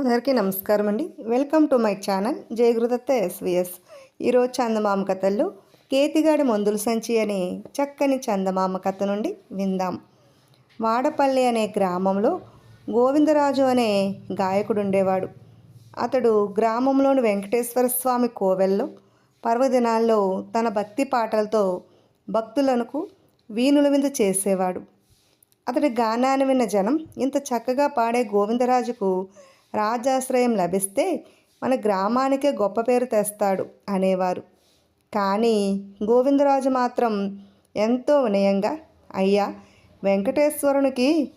అందరికీ నమస్కారం అండి welcome to my channel Jayagurudatta SVS. ఈరోజు చందమామ కథల్లో కేతిగాడి మందుల సంచి అనే చక్కని చందమామ కథ నుండి విందాం. వాడపల్లి అనే గ్రామంలో గోవిందరాజు అనే గాయకుడు ఉండేవాడు అతడు గ్రామంలోని వెంకటేశ్వర స్వామి కోవెల్లో పర్వదినాల్లో తన భక్తి పాటలతో భక్తులకు వీణుల విందు చేసేవాడు. అతడి గానాన్ని విన్న జనం ఇంత చక్కగా పాడే గోవిందరాజుకు రాజాశ్రయం లభిస్తే మన గ్రామానికే గొప్ప పేరు తెస్తాడు అనేవారు. కానీ గోవిందరాజు మాత్రం ఎంతో వినయంగా అయ్యా వెంకటేశ్వరునికి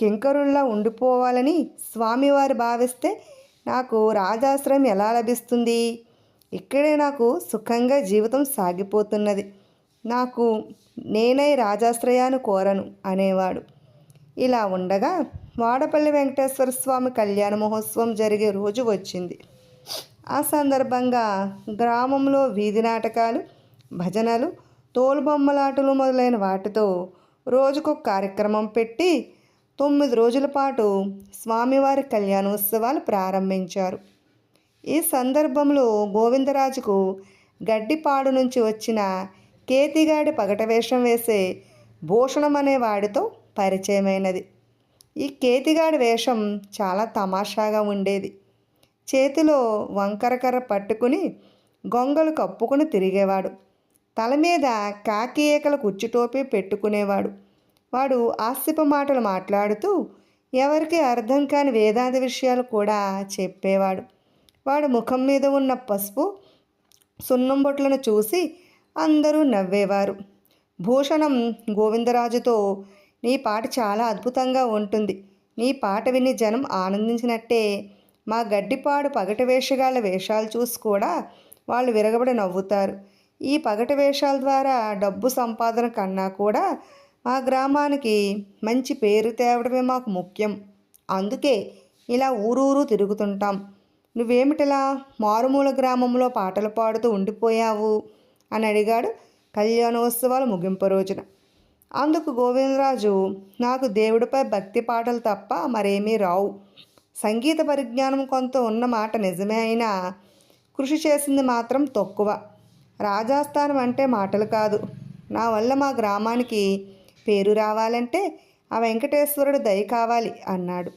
కింకరుల్లా ఉండిపోవాలని స్వామివారు భావిస్తే నాకు రాజాశ్రయం ఎలా లభిస్తుంది? ఇక్కడే నాకు సుఖంగా జీవితం సాగిపోతున్నది. నాకు నేనై రాజాశ్రయాన్ని కోరను అనేవాడు. ఇలా ఉండగా వాడపల్లి వెంకటేశ్వర స్వామి కళ్యాణ మహోత్సవం జరిగే రోజు వచ్చింది. ఆ సందర్భంగా గ్రామంలో వీధి నాటకాలు భజనలు తోలుబొమ్మలాటలు మొదలైన వాటితో రోజుకు కార్యక్రమం పెట్టి తొమ్మిది రోజుల పాటు స్వామివారి కళ్యాణోత్సవాలు ప్రారంభించారు. ఈ సందర్భంలో గోవిందరాజుకు గడ్డిపాడు నుంచి వచ్చిన కేతిగాడి పగట వేషం వేసే భూషణం అనే వాడితో పరిచయమైనది. ఈ కేతిగాడి వేషం చాలా తమాషాగా ఉండేది. చేతిలో వంకరకర్ర పట్టుకుని గొంగలు కప్పుకుని తిరిగేవాడు. తల మీద కాకి ఏకల కుచ్చుటోపి పెట్టుకునేవాడు. వాడు ఆస్తిప మాటలు మాట్లాడుతూ ఎవరికి అర్థం కాని వేదాంత విషయాలు కూడా చెప్పేవాడు. వాడు ముఖం మీద ఉన్న పసుపు సున్నం బొట్లను చూసి అందరూ నవ్వేవారు. భూషణం గోవిందరాజుతో నీ పాట చాలా అద్భుతంగా ఉంటుంది. నీ పాట విని జనం ఆనందించినట్టే. మా గడ్డిపాడు పగటి వేషగాళ్ళ వేషాలు చూసి కూడా వాళ్ళు విరగబడి నవ్వుతారు. ఈ పగటి వేషాల ద్వారా డబ్బు సంపాదన కన్నా కూడా మా గ్రామానికి మంచి పేరు తేవడమే మాకు ముఖ్యం. అందుకే ఇలా ఊరూరు తిరుగుతుంటాం. నువ్వేమిటిలా మారుమూల గ్రామంలో పాటలు పాడుతూ ఉండిపోయావు? అని అడిగాడు కళ్యాణోత్సవాల ముగింపు రోజున. అందుకు గోవిందరాజు నాకు దేవుడిపై భక్తి పాటలు తప్ప మరేమీ రావు. సంగీత పరిజ్ఞానం కొంత ఉన్న మాట నిజమే అయినా కృషి చేసింది మాత్రం తక్కువ. రాజాస్థానం అంటే మాటలు కాదు. నా వల్ల మా గ్రామానికి పేరు రావాలంటే ఆ వెంకటేశ్వరుడు దయ కావాలి అన్నాడు.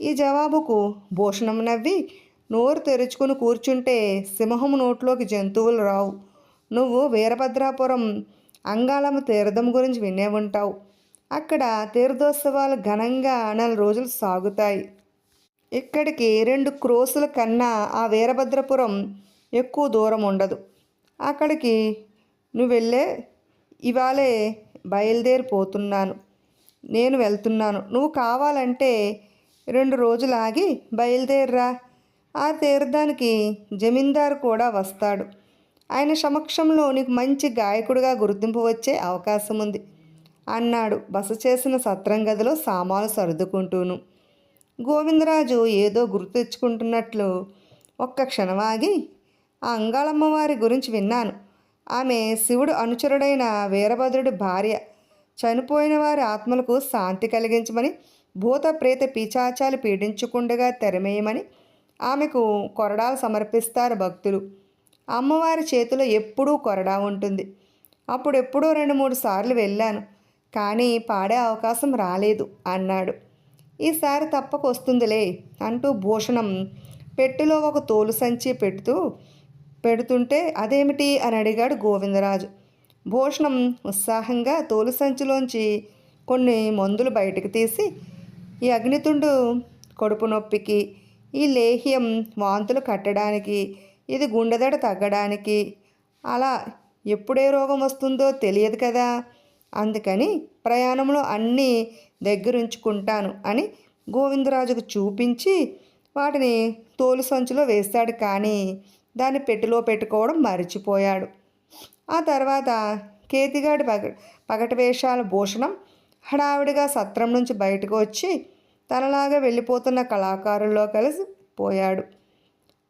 ఈ జవాబుకు భూషణం నవ్వి నోరు తెరుచుకుని కూర్చుంటే సింహం నోట్లోకి జంతువులు రావు. నువ్వు వీరభద్రాపురం అంగాళమ్మ తీర్థం గురించి వినే ఉంటావు. అక్కడ తీర్థోత్సవాలు ఘనంగా నెల రోజులు సాగుతాయి. ఇక్కడికి రెండు క్రోసుల కన్నా ఆ వీరభద్రపురం ఎక్కువ దూరం ఉండదు. అక్కడికి నువ్వు వెళ్ళే ఇవాళే బయలుదేరిపోతున్నాను. నేను వెళ్తున్నాను. నువ్వు కావాలంటే రెండు రోజులు ఆగి బయలుదేర్రా. ఆ తీర్థానికి జమీందారు కూడా వస్తాడు. ఆయన సమక్షంలో నీకు మంచి గాయకుడిగా గుర్తింపు వచ్చే అవకాశం ఉంది అన్నాడు. బస చేసిన సత్రం గదిలో సామాను సర్దుకుంటూను. గోవిందరాజు ఏదో గుర్తు తెచ్చుకుంటున్నట్లు ఒక్క క్షణమాగి ఆ అంగాళమ్మవారి గురించి విన్నాను. ఆమె శివుడు అనుచరుడైన వీరభద్రుడి భార్య. చనిపోయిన వారి ఆత్మలకు శాంతి కలిగించమని భూత ప్రేత పిచాచాలు పీడించకుండగా తెరమేయమని ఆమెకు కొరడాలు సమర్పిస్తారు భక్తులు. అమ్మవారి చేతిలో ఎప్పుడూ కొరడా ఉంటుంది. అప్పుడు ఎప్పుడో రెండు మూడు సార్లు వెళ్ళాను. కానీ పాడే అవకాశం రాలేదు అన్నాడు. ఈసారి తప్పక వస్తుందిలే అంటూ భూషణం పెట్టెలో ఒక తోలు సంచి పెడుతూ పెడుతుంటే అదేమిటి అని అడిగాడు గోవిందరాజు. భూషణం ఉత్సాహంగా తోలు సంచిలోంచి కొన్ని మందులు బయటకు తీసి ఈ అగ్నితుండు కడుపు నొప్పికి ఈ లేహ్యం వాంతులు కట్టడానికి ఇది గుండెదడ తగ్గడానికి. అలా ఎప్పుడే రోగం వస్తుందో తెలియదు కదా. అందుకని ప్రయాణంలో అన్నీ దగ్గరుంచుకుంటాను అని గోవిందరాజుకు చూపించి వాటిని తోలు సంచిలో వేస్తాడు కానీ దాన్ని పెట్టెలో పెట్టుకోవడం మర్చిపోయాడు. ఆ తర్వాత కేతిగాడి పగ పగటి వేషాల భూషణం హడావిడిగా సత్రం నుంచి బయటకు వచ్చి తనలాగా వెళ్ళిపోతున్న కళాకారుల్లో కలిసి పోయాడు.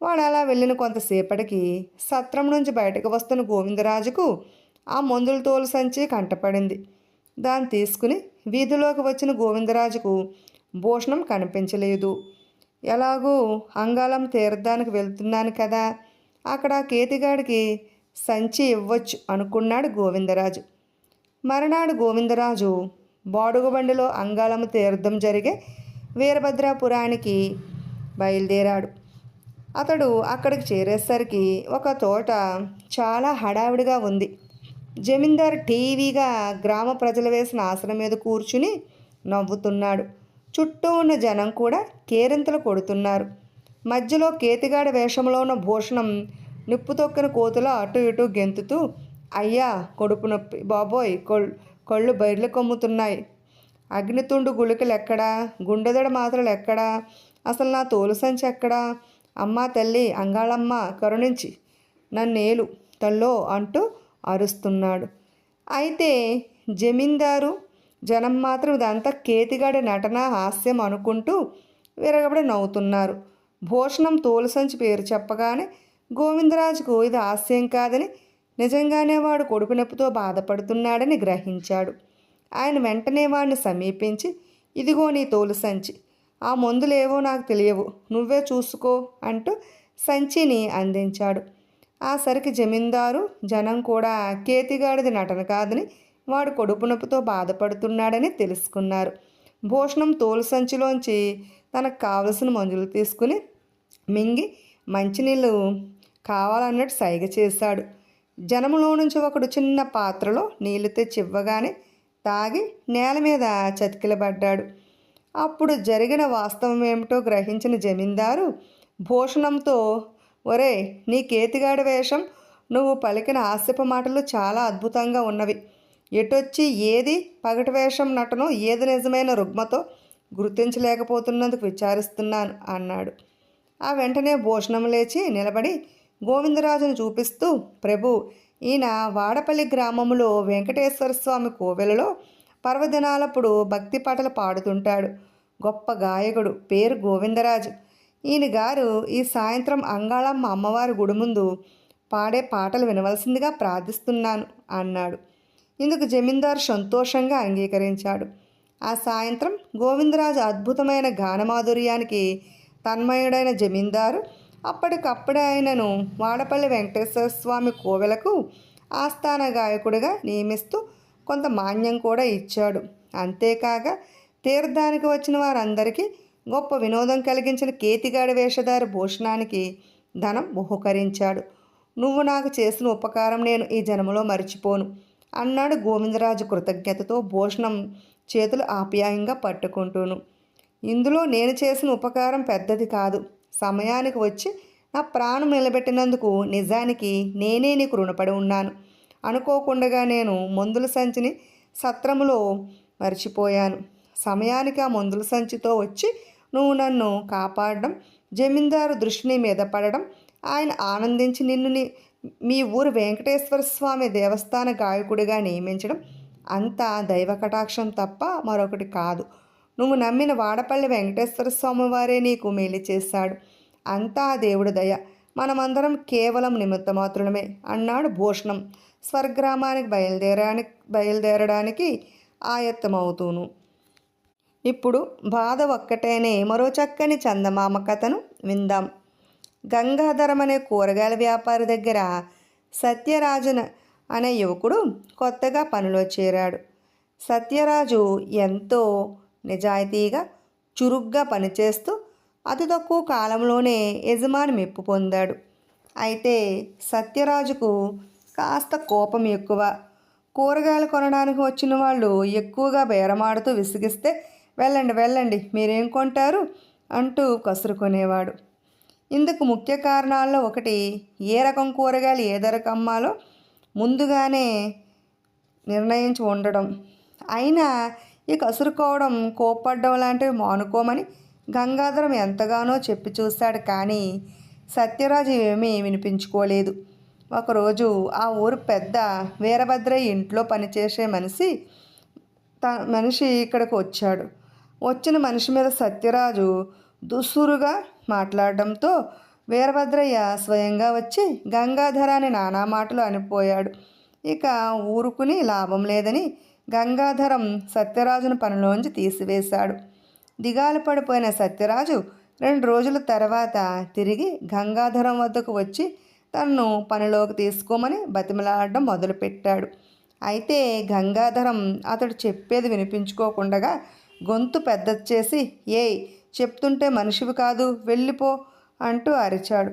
వాడు అలా వెళ్ళిన కొంతసేపటికి సత్రం నుంచి బయటకు వస్తున్న గోవిందరాజుకు ఆ మందుల తోలు సంచి కంటపడింది. దాన్ని తీసుకుని వీధిలోకి వచ్చిన గోవిందరాజుకు భూషణం కనిపించలేదు. ఎలాగూ అంగాలం తీర్థానికి వెళ్తున్నాను కదా అక్కడ కేతిగాడికి సంచి ఇవ్వచ్చు అనుకున్నాడు గోవిందరాజు. మరునాడు గోవిందరాజు బాడుగుబండిలో అంగాలమ్మ తీర్థం జరిగే వీరభద్రాపురానికి బయలుదేరాడు. అతడు అక్కడికి చేరేసరికి ఒక తోట చాలా హడావిడిగా ఉంది. జమీందార్ టీవీగా గ్రామ ప్రజలు వేసిన ఆసనం మీద కూర్చుని నవ్వుతున్నాడు. చుట్టూ ఉన్న జనం కూడా కేరింతలు కొడుతున్నారు. మధ్యలో కేతిగాడ వేషంలో ఉన్న భూషణం నిప్పు తొక్కిన కోతులో అటు ఇటు గెంతుతూ అయ్యా కొడుపు నొప్పి. బాబోయ్ కొళ్ళు కళ్ళు బయర్లు కొమ్ముతున్నాయి. అగ్నితుండు గుళికలు ఎక్కడా గుండెదడ మాత్రలు ఎక్కడా అసలు నా తోలు సంచి ఎక్కడా? అమ్మా తల్లి అంగాళమ్మ కరుణించి నన్నేలు తల్లో అంటూ అరుస్తున్నాడు. అయితే జమీందారు జనం మాత్రం ఇదంతా కేతిగాడి నటన హాస్యం అనుకుంటూ విరగబడి నవ్వుతున్నారు. భూషణం తోలుసంచి పేరు చెప్పగానే గోవిందరాజుకు ఇది హాస్యం కాదని నిజంగానే వాడు కొడుకు నొప్పితో బాధపడుతున్నాడని గ్రహించాడు. ఆయన వెంటనే వాడిని సమీపించి ఇదిగో నీ తోలు సంచి ఆ మందులేవో నాకు తెలియవు. నువ్వే చూసుకో అంటూ సంచిని అందించాడు. ఆ సరికి జమీందారు జనం కూడా కేతిగాడిది నటన కాదని వాడు కొడుపు నొప్పితో బాధపడుతున్నాడని తెలుసుకున్నారు. భూషణం తోలు సంచిలోంచి తనకు కావలసిన మందులు తీసుకుని మింగి మంచినీళ్ళు కావాలన్నట్టు సైగ చేశాడు. జనములో నుంచి ఒకడు చిన్న పాత్రలో నీళ్ళు తెచ్చి ఇవ్వగానే తాగి నేల మీద చతికిలబడ్డాడు. అప్పుడు జరిగిన వాస్తవం ఏమిటో గ్రహించిన జమీందారు భూషణంతో ఒరే నీ కేతిగాడి వేషం. నువ్వు పలికిన ఆస్యపు మాటలు చాలా అద్భుతంగా ఉన్నవి. ఎటొచ్చి ఏది పగటి వేషం నటను ఏది నిజమైన రుగ్మతో గుర్తించలేకపోతున్నందుకు విచారిస్తున్నాను అన్నాడు. ఆ వెంటనే భూషణం లేచి నిలబడి గోవిందరాజును చూపిస్తూ ప్రభు ఈయన వాడపల్లి గ్రామంలో వెంకటేశ్వర స్వామి కోవెలలో పర్వదినాలప్పుడు భక్తి పాటలు పాడుతుంటాడు. గొప్ప గాయకుడు పేరు గోవిందరాజు. ఈయన గారు ఈ సాయంత్రం అంగాళమ్మ అమ్మవారి గుడి ముందు పాడే పాటలు వినవలసిందిగా ప్రార్థిస్తున్నాను అన్నాడు. ఇందుకు జమీందారు సంతోషంగా అంగీకరించాడు. ఆ సాయంత్రం గోవిందరాజు అద్భుతమైన గానమాధుర్యానికి తన్మయుడైన జమీందారు అప్పటికప్పుడే ఆయనను వాడపల్లి వెంకటేశ్వర స్వామి కోవెలకు ఆస్థాన గాయకుడిగా నియమిస్తూ కొంత మాన్యం కూడా ఇచ్చాడు. అంతేకాక తీర్థానికి వచ్చిన వారందరికీ గొప్ప వినోదం కలిగించిన కేతిగాడి వేషధారి భూషణానికి ధనం బహుకరించాడు నువ్వు నాకు చేసిన ఉపకారం నేను ఈ జన్మలో మర్చిపోను అన్నాడు గోవిందరాజు కృతజ్ఞతతో భూషణం చేతులు ఆప్యాయంగా పట్టుకుంటూను. ఇందులో నేను చేసిన ఉపకారం పెద్దది కాదు. సమయానికి వచ్చి నా ప్రాణం నిలబెట్టినందుకు నిజానికి నేనే నీకు రుణపడి ఉన్నాను. అనుకోకుండా నేను మందుల సంచిని సత్రములో మర్చిపోయాను. సమయానికి ఆ మందుల సంచితో వచ్చి నువ్వు నన్ను కాపాడడం జమీందారు దృష్టిని మీద పడడం ఆయన ఆనందించి నిన్ను మీ ఊరు వెంకటేశ్వర స్వామి దేవస్థాన గాయకుడిగా నియమించడం అంతా దైవ కటాక్షం తప్ప మరొకటి కాదు. నువ్వు నమ్మిన వాడపల్లి వెంకటేశ్వర స్వామి వారే నీకు మేలు చేశాడు. అంతా దేవుడి దయ. మనమందరం కేవలం నిమిత్తమాత్రులమే అన్నాడు భూషణం. స్వర్గ్రామానికి బయలుదేరానికి బయలుదేరడానికి ఆయత్తమవుతూను. ఇప్పుడు బాధ ఒక్కటేనే మరో చక్కని చందమామ కథను విందాం. గంగాధరం అనే కూరగాయల వ్యాపారి దగ్గర సత్యరాజున అనే యువకుడు కొత్తగా పనిలో చేరాడు. సత్యరాజు ఎంతో నిజాయితీగా చురుగ్గా పనిచేస్తూ అతి తక్కువ కాలంలోనే యజమాని మెప్పు పొందాడు. అయితే సత్యరాజుకు కాస్త కోపం ఎక్కువ. కూరగాయలు కొనడానికి వచ్చిన వాళ్ళు ఎక్కువగా బేరమాడుతూ విసిగిస్తే వెళ్ళండి వెళ్ళండి మీరేం కొంటారు? అంటూ కసురుకునేవాడు. ఇందుకు ముఖ్య కారణాల్లో ఒకటి ఏ రకం కూరగాయలు ఏ ధరకు అమ్మాలో ముందుగానే నిర్ణయించి ఉండడం. అయినా ఈ కసురుకోవడం కోప్పడ్డం లాంటివి మానుకోమని గంగాధరం ఎంతగానో చెప్పి చూశాడు కానీ సత్యరాజు ఏమీ వినిపించుకోలేదు. ఒకరోజు ఆ ఊరు పెద్ద వీరభద్రయ్య ఇంట్లో పనిచేసే మనిషి త మనిషి ఇక్కడికి వచ్చాడు. వచ్చిన మనిషి మీద సత్యరాజు దుస్సురుగా మాట్లాడడంతో వీరభద్రయ్య స్వయంగా వచ్చి గంగాధరాన్ని నానా మాటలు అనిపోయాడు. ఇక ఊరుకుని లాభం లేదని గంగాధరం సత్యరాజును పనిలోంచి తీసివేశాడు. దిగాలు పడిపోయిన సత్యరాజు రెండు రోజుల తర్వాత తిరిగి గంగాధరం వద్దకు వచ్చి తనను పనిలోకి తీసుకోమని బతిమలాడడం మొదలుపెట్టాడు. అయితే గంగాధరం అతడు చెప్పేది వినిపించుకోకుండా గొంతు పెద్దది చేసి ఏయ్ చెప్తుంటే మనిషివి కాదు వెళ్ళిపో అంటూ అరిచాడు.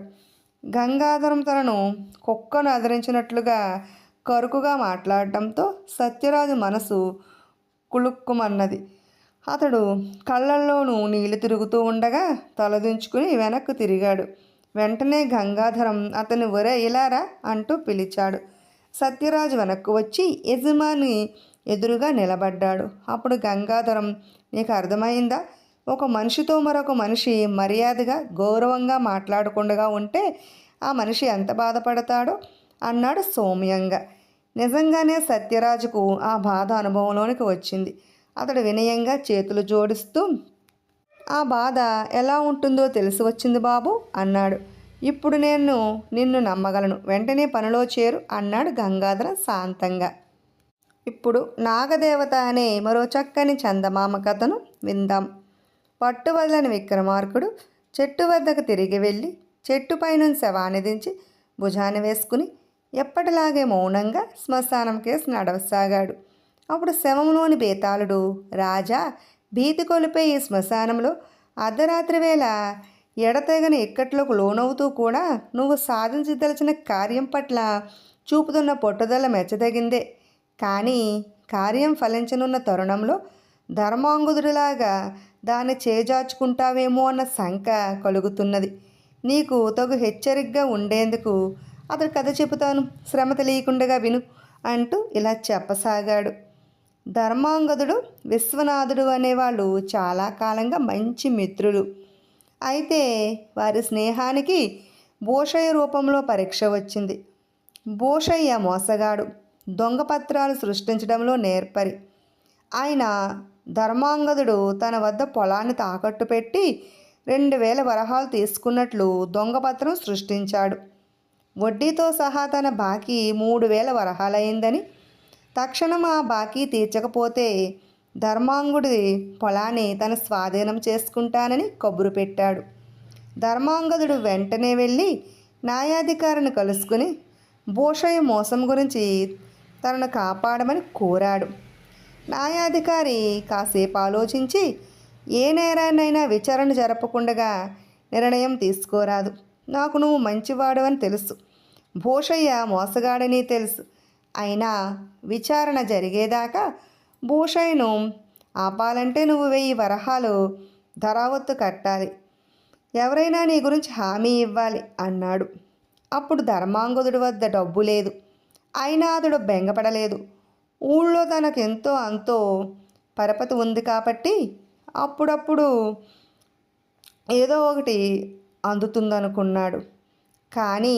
గంగాధరం తనను కుక్కను అదిరించినట్లుగా కరుకుగా మాట్లాడటంతో సత్యరాజు మనసు కులుక్కుమన్నది అతడు కళ్ళల్లోనూ నీళ్ళు తిరుగుతూ ఉండగా తలదించుకుని వెనక్కు తిరిగాడు. వెంటనే గంగాధరం అతని ఒరే ఇలారా అంటూ పిలిచాడు. సత్యరాజు వెనక్కు వచ్చి యజమాని ఎదురుగా నిలబడ్డాడు. అప్పుడు గంగాధరం నీకు అర్థమైందా? ఒక మనిషితో మరొక మనిషి మర్యాదగా గౌరవంగా మాట్లాడకుండా ఉంటే ఆ మనిషి ఎంత బాధపడతాడో అన్నాడు సౌమ్యంగా. నిజంగానే సత్యరాజుకు ఆ బాధ అనుభవంలోనికి వచ్చింది. అతడు వినయంగా చేతులు జోడిస్తూ ఆ బాధ ఎలా ఉంటుందో తెలిసి వచ్చింది బాబు అన్నాడు. ఇప్పుడు నేను నిన్ను నమ్మగలను. వెంటనే పనిలో చేరు అన్నాడు గంగాధర శాంతంగా. ఇప్పుడు నాగదేవత అనే మరో చక్కని చందమామ కథను విందాం. పట్టువదలని విక్రమార్కుడు చెట్టు వద్దకు తిరిగి వెళ్ళి చెట్టుపై నుంచి శవాన్ని దించి భుజాన్ని వేసుకుని ఎప్పటిలాగే మౌనంగా శ్మశానం కేసు నడవసాగాడు. అప్పుడు శవంలోని బేతాళుడు రాజా భీతి కొలిపే ఈ శ్మశానంలో అర్ధరాత్రి వేళ ఎడతెగని ఇక్కట్లోకి లోనవుతూ కూడా నువ్వు సాధించదలిచిన కార్యం పట్ల చూపుతున్న పట్టుదల మెచ్చదగిందే. కానీ కార్యం ఫలించనున్న తరుణంలో ధర్మాంగుదుడిలాగా దాన్ని చేజార్చుకుంటావేమో అన్న శంక కలుగుతున్నది. నీకు తగు హెచ్చరికగా ఉండేందుకు అతడు కథ చెబుతాను. శ్రమ తెలియకుండగా విను అంటూ ఇలా చెప్పసాగాడు. ధర్మాంగదుడు విశ్వనాథుడు అనేవాళ్ళు చాలా కాలంగా మంచి మిత్రులు. అయితే వారి స్నేహానికి భూషయ్య రూపంలో పరీక్ష వచ్చింది. భూషయ్య మోసగాడు. దొంగ పత్రాలు సృష్టించడంలో నేర్పరి. ఆయన ధర్మాంగదుడు తన వద్ద పొలాన్ని తాకట్టు పెట్టి రెండు వేల వరహాలు తీసుకున్నట్లు దొంగపత్రం సృష్టించాడు. వడ్డీతో సహా తన బాకీ మూడు వేల వరహాలైందని తక్షణం ఆ బాకీ తీర్చకపోతే ధర్మాంగుడి పొలాన్ని తన స్వాధీనం చేసుకుంటానని కబురు పెట్టాడు. ధర్మాంగదుడు వెంటనే వెళ్ళి న్యాయాధికారిని కలుసుకుని భూషయ్య మోసం గురించి తనను కాపాడమని కోరాడు. న్యాయాధికారి కాసేపు ఆలోచించి ఏ నేరాన్నైనా విచారణ జరపకుండగా నిర్ణయం తీసుకోరాదు. నాకు నువ్వు మంచివాడు అని తెలుసు. భూషయ్య మోసగాడని తెలుసు. అయినా విచారణ జరిగేదాకా భూషయ్ను ఆపాలంటే నువ్వు వెయ్యి వరహాలు ధరావత్తు కట్టాలి. ఎవరైనా నీ గురించి హామీ ఇవ్వాలి అన్నాడు. అప్పుడు ధర్మాంగుదుడి వద్ద డబ్బు లేదు. అయినా అతడు బెంగపడలేదు. ఊళ్ళో తనకెంతో అంతో పరపతి ఉంది కాబట్టి అప్పుడప్పుడు ఏదో ఒకటి అందుతుందనుకున్నాడు. కానీ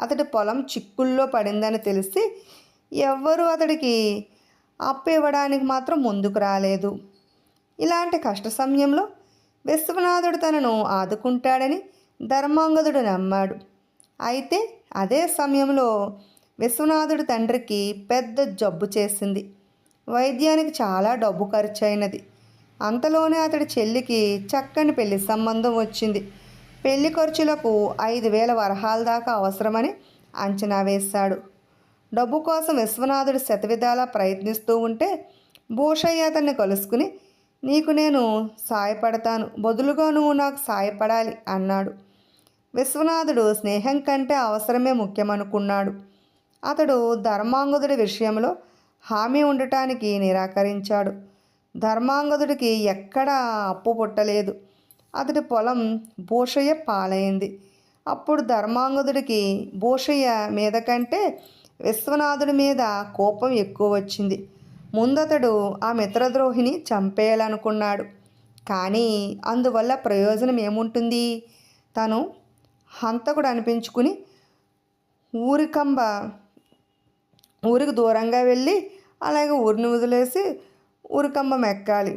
అతడి పొలం చిక్కుల్లో పడిందని తెలిసి ఎవ్వరూ అతడికి అప్పు ఇవ్వడానికి మాత్రం ముందుకు రాలేదు. ఇలాంటి కష్ట సమయంలో విశ్వనాథుడు తనను ఆదుకుంటాడని ధర్మాంగదుడు నమ్మాడు. అయితే అదే సమయంలో విశ్వనాథుడి తండ్రికి పెద్ద జబ్బు చేసింది. వైద్యానికి చాలా డబ్బు ఖర్చు అయినది అంతలోనే అతడి చెల్లికి చక్కని పెళ్ళి సంబంధం వచ్చింది. పెళ్ళి ఖర్చులకు ఐదు వేల వరహాల దాకా అవసరమని అంచనా వేశాడు. డబ్బు కోసం విశ్వనాథుడు శతవిధాలా ప్రయత్నిస్తూ ఉంటే భూషయ్య అతన్ని కలుసుకుని నీకు నేను సాయపడతాను బదులుగా నువ్వు నాకు సాయపడాలి అన్నాడు. విశ్వనాథుడు స్నేహం కంటే అవసరమే ముఖ్యమనుకున్నాడు. అతడు ధర్మాంగదుడి విషయంలో హామీ ఉండటానికి నిరాకరించాడు. ధర్మాంగదుడికి ఎక్కడా అప్పు పుట్టలేదు. అతడి పొలం భూషయ్య పాలైంది. అప్పుడు ధర్మాంగదుడికి భూషయ్య మీద కంటే విశ్వనాథుడి మీద కోపం ఎక్కువ వచ్చింది. ముందతడు ఆ మిత్రద్రోహిని చంపేయాలనుకున్నాడు. కానీ అందువల్ల ప్రయోజనం ఏముంటుంది? తను హంతకుడు అనిపించుకుని ఊరికంబ ఊరికి దూరంగా వెళ్ళి అలాగే ఊరిని వదిలేసి ఊరికంబం ఎక్కాలి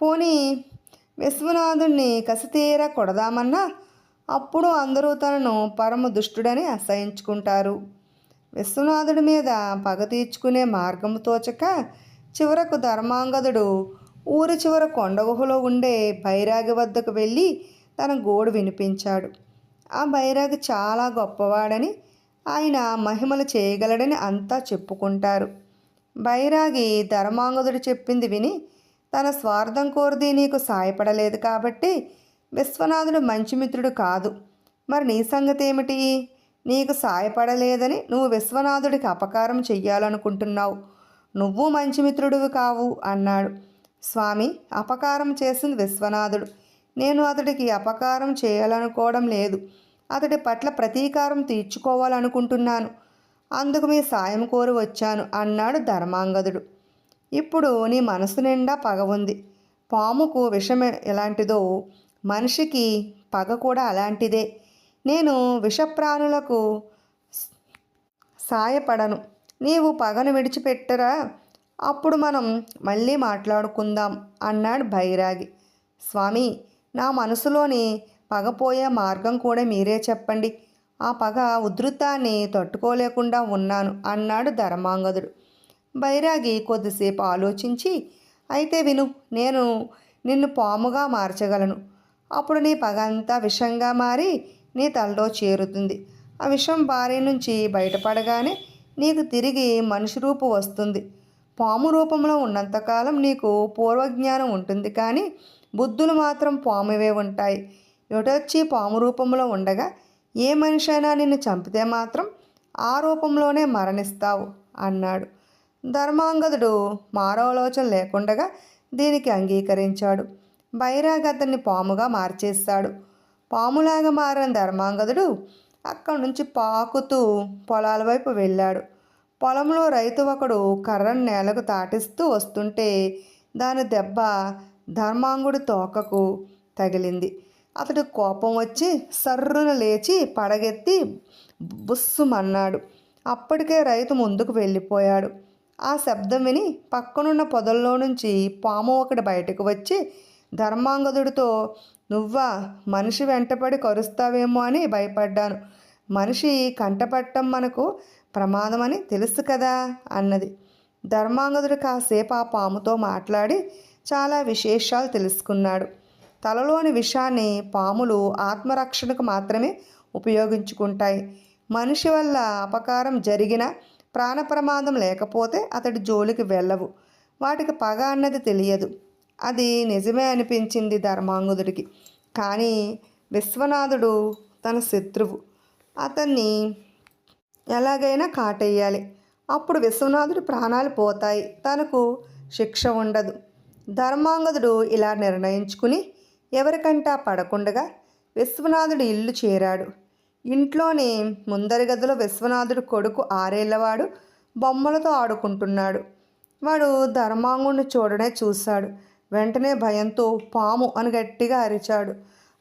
పోనీ విశ్వనాథుణ్ణి కసితీరా కొడదామన్నా అప్పుడు అందరూ తనను పరమ దుష్టుడని అసహించుకుంటారు. విశ్వనాథుడి మీద పగ తీర్చుకునే మార్గము తోచక చివరకు ధర్మాంగదుడు ఊరి చివర కొండ గుహలో ఉండే బైరాగి వద్దకు వెళ్ళి తన గోడు వినిపించాడు. ఆ బైరాగి చాలా గొప్పవాడని ఆయన మహిమలు చేయగలడని అంతా చెప్పుకుంటారు. బైరాగి ధర్మాంగదుడు చెప్పింది విని తన స్వార్థం కోరిది నీకు సాయపడలేదు కాబట్టి విశ్వనాథుడు మంచి మిత్రుడు కాదు. మరి నీ సంగతి ఏమిటి? నీకు సాయపడలేదని నువ్వు విశ్వనాథుడికి అపకారం చెయ్యాలనుకుంటున్నావు. నువ్వు మంచి మిత్రుడివి కావు అన్నాడు. స్వామి అపకారం చేసింది విశ్వనాథుడు. నేను అతడికి అపకారం చేయాలనుకోవడం లేదు. అతడి పట్ల ప్రతీకారం తీర్చుకోవాలనుకుంటున్నాను. అందుకు మీ సాయం కోరి వచ్చాను అన్నాడు ధర్మాంగదుడు. ఇప్పుడు నీ మనసు నిండా పగ ఉంది. పాముకు విషం ఎలాంటిదో మనిషికి పగ కూడా అలాంటిదే. నేను విషప్రాణులకు సాయపడను. నీవు పగను విడిచిపెట్టరా? అప్పుడు మనం మళ్ళీ మాట్లాడుకుందాం అన్నాడు భైరాగి. స్వామి నా మనసులోని పగపోయే మార్గం కూడా మీరే చెప్పండి. ఆ పగ ఉధృతాన్ని తట్టుకోలేకుండా ఉన్నాను అన్నాడు ధర్మాంగదుడు. బైరాగి కొద్దిసేపు ఆలోచించి అయితే విను నేను నిన్ను పాముగా మార్చగలను. అప్పుడు నీ పగ అంతా విషంగా మారి నీ తలలో చేరుతుంది. ఆ విషం భార్య నుంచి బయటపడగానే నీకు తిరిగి మనిషి రూపు వస్తుంది. పాము రూపంలో ఉన్నంతకాలం నీకు పూర్వజ్ఞానం ఉంటుంది కానీ బుద్ధులు మాత్రం పామువే ఉంటాయి. ఎటొచ్చి పాము రూపంలో ఉండగా ఏ మనిషి అయినా నిన్ను చంపితే మాత్రం ఆ రూపంలోనే మరణిస్తావు అన్నాడు. ధర్మాంగదుడు మారోలోచన లేకుండగా దీనికి అంగీకరించాడు. బైరాగ్ అతన్ని పాముగా మార్చేస్తాడు. పాములాగా మారిన ధర్మాంగదుడు అక్కడి నుంచి పాకుతూ పొలాల వైపు వెళ్ళాడు. పొలంలో రైతు ఒకడు కర్రను నేలకు తాటిస్తూ వస్తుంటే దాని దెబ్బ ధర్మాంగుడి తోకకు తగిలింది. అతడు కోపం వచ్చి సర్రున లేచి పడగెత్తి బుస్సుమన్నాడు. అప్పటికే రైతు ముందుకు వెళ్ళిపోయాడు. ఆ శబ్దం విని పక్కనున్న పొదల్లో నుంచి పాము ఒకటి బయటకు వచ్చి ధర్మాంగదుడితో నువ్వా? మనిషి వెంటపడి కరుస్తావేమో అని భయపడ్డాను. మనిషి కంటపట్టం మనకు ప్రమాదమని తెలుసు కదా అన్నది. ధర్మాంగదుడు కాసేపు ఆ పాముతో మాట్లాడి చాలా విశేషాలు తెలుసుకున్నాడు. తలలోని విషాన్ని పాములు ఆత్మరక్షణకు మాత్రమే ఉపయోగించుకుంటాయి. మనిషి వల్ల అపకారం జరిగిన ప్రాణ ప్రమాదం లేకపోతే అతడి జోలికి వెళ్ళవు. వాటికి పగ అన్నది తెలియదు. అది నిజమే అనిపించింది ధర్మాంగుదుడికి. కానీ విశ్వనాథుడు తన శత్రువు. అతన్ని ఎలాగైనా కాటేయాలి. అప్పుడు విశ్వనాథుడి ప్రాణాలు పోతాయి. తనకు శిక్ష ఉండదు. ధర్మాంగదుడు ఇలా నిర్ణయించుకుని ఎవరికంటా పడకుండగా విశ్వనాథుడి ఇల్లు చేరాడు. ఇంట్లోని ముందరి గదిలో విశ్వనాథుడు కొడుకు ఆరేళ్ళవాడు బొమ్మలతో ఆడుకుంటున్నాడు. వాడు ధర్మాంగుడిని చూడనే చూశాడు. వెంటనే భయంతో పాము అని గట్టిగా అరిచాడు.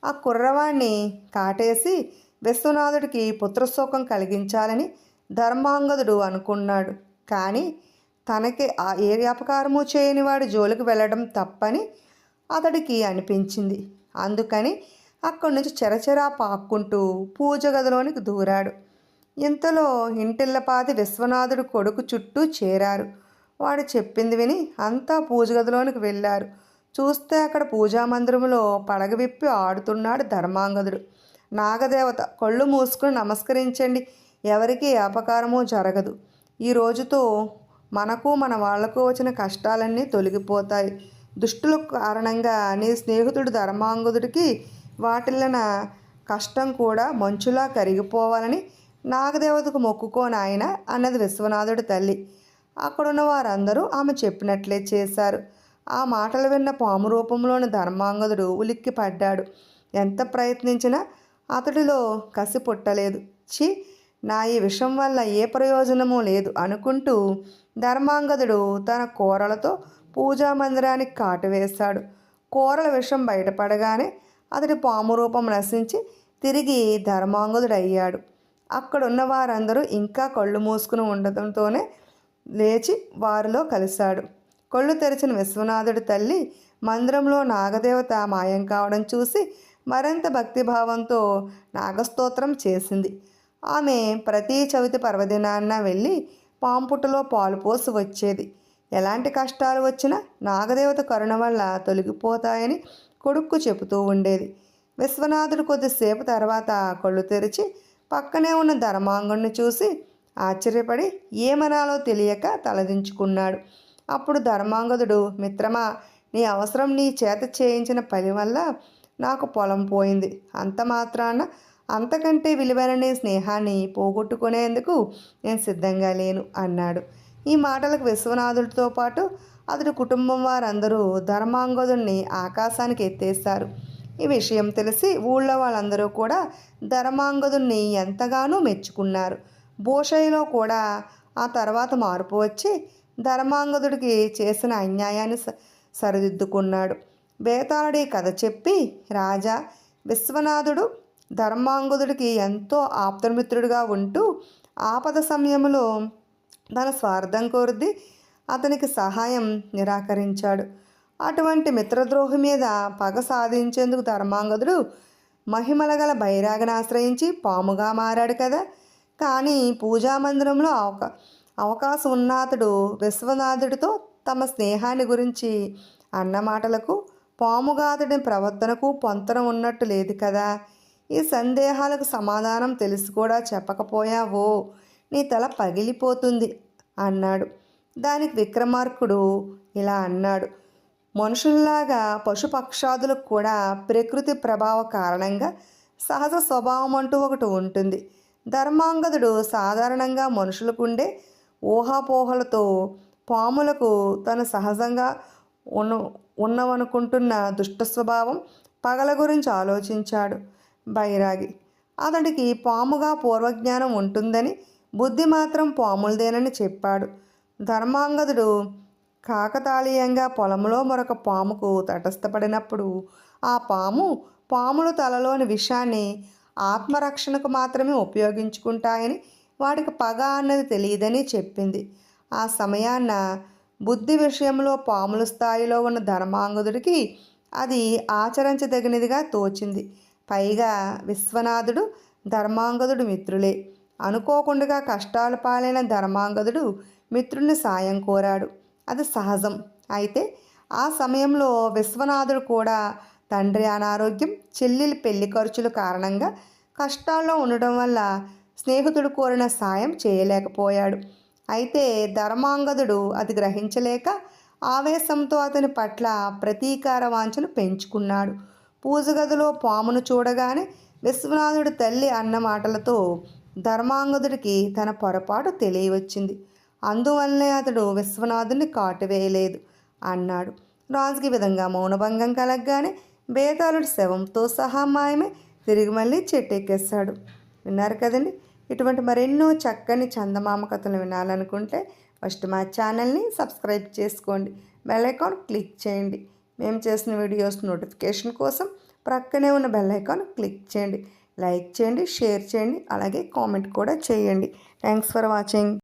ఆ కుర్రవాణ్ణి కాటేసి విశ్వనాథుడికి పుత్రశోకం కలిగించాలని ధర్మాంగదుడు అనుకున్నాడు. కానీ తనకి ఆ ఏ వ్యాపకారము చేయని వాడి జోలికి వెళ్ళడం తప్పని అతడికి అనిపించింది. అందుకని అక్కడి నుంచి చెరచెరా పాక్కుంటూ పూజ గదిలోనికి దూరాడు. ఇంతలో ఇంటిల్లపాది విశ్వనాథుడు కొడుకు చుట్టూ చేరారు. వాడు చెప్పింది విని అంతా పూజ గదిలోనికి వెళ్ళారు. చూస్తే అక్కడ పూజా మందిరంలో పడగ విప్పి ఆడుతున్నాడు ధర్మాంగదుడు. నాగదేవత కళ్ళు మూసుకుని నమస్కరించండి. ఎవరికి అపకారము జరగదు. ఈ రోజుతో మనకు మన వాళ్ళకు వచ్చిన కష్టాలన్నీ తొలగిపోతాయి. దుష్టుల కారణంగా నీ స్నేహితుడు ధర్మాంగుదుడికి వాటిల్లన కష్టం కూడా మంచులా కరిగిపోవాలని నాగదేవతకు మొక్కుకోని ఆయన అన్నది విశ్వనాథుడి తల్లి. అక్కడున్న వారందరూ ఆమె చెప్పినట్లే చేశారు. ఆ మాటలు విన్న పాము రూపంలోని ధర్మాంగదుడు ఉలిక్కి పడ్డాడు ఎంత ప్రయత్నించినా అతడిలో కసి పుట్టలేదు. చి నా ఈ విషం వల్ల ఏ ప్రయోజనమూ లేదు అనుకుంటూ ధర్మాంగదుడు తన కూరలతో పూజా మందిరానికి కాటు వేశాడు. కూరల విషం బయటపడగానే అతడి పాము రూపం నశించి తిరిగి ధర్మాంగదుడు అయ్యాడు అక్కడున్న వారందరూ ఇంకా కళ్ళు మూసుకుని ఉండటంతోనే లేచి వారిలో కలిశాడు. కళ్ళు తెరిచిన విశ్వనాథుడి తల్లి మందిరంలో నాగదేవత మాయం కావడం చూసి మరింత భక్తిభావంతో నాగస్తోత్రం చేసింది. ఆమె ప్రతి చవితి పర్వదినాన్న వెళ్ళి పాంపుటలో పాలు పోసి వచ్చేది. ఎలాంటి కష్టాలు వచ్చినా నాగదేవత కరుణ వల్ల తొలగిపోతాయని కొడుక్కు చెబుతూ ఉండేది. విశ్వనాథుడు కొద్దిసేపు తర్వాత కళ్ళు తెరిచి పక్కనే ఉన్న ధర్మాంగుణ్ణి చూసి ఆశ్చర్యపడి ఏమనాలో తెలియక తలదించుకున్నాడు. అప్పుడు ధర్మాంగదుడు మిత్రమా నీ అవసరం నీ చేత చేయించిన పని వల్ల నాకు పొలం పోయింది. అంత మాత్రాన అంతకంటే విలువైన నీ స్నేహాన్ని పోగొట్టుకునేందుకు నేను సిద్ధంగా లేను అన్నాడు. ఈ మాటలకు విశ్వనాథుడితో పాటు అతడి కుటుంబం వారందరూ ధర్మాంగదుడిని ఆకాశానికి ఎత్తేస్తారు ఈ విషయం తెలిసి ఊళ్ళో వాళ్ళందరూ కూడా ధర్మాంగదుడిని ఎంతగానో మెచ్చుకున్నారు. భూషయ్యలో కూడా ఆ తర్వాత మార్పు వచ్చి ధర్మాంగదుడికి చేసిన అన్యాయాన్ని స- సరిదిద్దుకున్నాడు. బేతాళుడి కథ చెప్పి రాజా విశ్వనాథుడు ధర్మాంగదుడికి ఎంతో ఆప్తమిత్రుడిగా ఉంటూ ఆపద సమయంలో తన స్వార్థం కోరిది అతనికి సహాయం నిరాకరించాడు. అటువంటి మిత్రద్రోహి మీద పగ సాధించేందుకు ధర్మాంగదుడు మహిమల గల ఆశ్రయించి పాముగా మారాడు కదా. కానీ పూజా మందిరంలో అవకా అవకాశం ఉన్న అతడు విశ్వనాథుడితో తమ స్నేహాన్ని గురించి అన్న మాటలకు ప్రవర్తనకు పొంతన ఉన్నట్టు లేదు కదా. ఈ సందేహాలకు సమాధానం తెలిసి కూడా చెప్పకపోయావో నీ తల పగిలిపోతుంది అన్నాడు. దానికి విక్రమార్కుడు ఇలా అన్నాడు. మనుషుల్లాగా పశుపక్షాదులకు కూడా ప్రకృతి ప్రభావ కారణంగా సహజ స్వభావం అంటూ ఒకటి ఉంటుంది. ధర్మాంగదుడు సాధారణంగా మనుషులకుండే ఊహాపోహలతో పాములకు తను సహజంగా ఉన్న ఉన్నవనుకుంటున్న దుష్ట స్వభావం పగల గురించి ఆలోచించాడు బైరాగి. అతడికి పాముగా పూర్వజ్ఞానం ఉంటుందని బుద్ధి మాత్రం పాములదేనని చెప్పాడు. ధర్మాంగదుడు కాకతాళీయంగా పొలంలో మరొక పాముకు తటస్థపడినప్పుడు ఆ పాము పాముల తలలోని విషాన్ని ఆత్మరక్షణకు మాత్రమే ఉపయోగించుకుంటాయని వాడికి పగ అన్నది తెలియదని చెప్పింది. ఆ సమయాన్న బుద్ధి విషయంలో పాముల స్థాయిలో ఉన్న ధర్మాంగదుడికి అది ఆచరించదగినదిగా తోచింది. పైగా విశ్వనాథుడు ధర్మాంగదుడు మిత్రులే. అనుకోకుండా కష్టాలు పాలైన ధర్మాంగదుడు మిత్రుని సాయం కోరాడు. అది సహజం. అయితే ఆ సమయంలో విశ్వనాథుడు కూడా తండ్రి అనారోగ్యం చెల్లెలి పెళ్ళి ఖర్చుల కారణంగా కష్టాల్లో ఉండడం వల్ల స్నేహితుడు కోరిన సాయం చేయలేకపోయాడు. అయితే ధర్మాంగదుడు అది గ్రహించలేక ఆవేశంతో అతని పట్ల ప్రతీకార వాంఛను పెంచుకున్నాడు. పూజగదిలో పామును చూడగానే విశ్వనాథుడి తల్లి అన్న మాటలతో ధర్మాంగదుడికి తన పొరపాటు తెలియవచ్చింది. అందువల్లనే అతడు విశ్వనాథుని కాటువేయలేదు అన్నాడు. రాజుకి విధంగా మౌనభంగం కలగగానే బేతాళుడు శవంతో సహా మాయమే తిరిగి మళ్ళీ చెట్టెక్కేస్తాడు. విన్నారు కదండి? ఇటువంటి మరెన్నో చక్కని చందమామ కథలు వినాలనుకుంటే ఫస్ట్ మా ఛానల్ని సబ్స్క్రైబ్ చేసుకోండి. బెల్ ఐకాన్ క్లిక్ చేయండి. మేము చేసిన వీడియోస్ నోటిఫికేషన్ కోసం ప్రక్కనే ఉన్న బెల్ ఐకాన్ క్లిక్ చేయండి. లైక్ చేయండి షేర్ చేయండి అలాగే కామెంట్ కూడా చేయండి. Thanks for watching.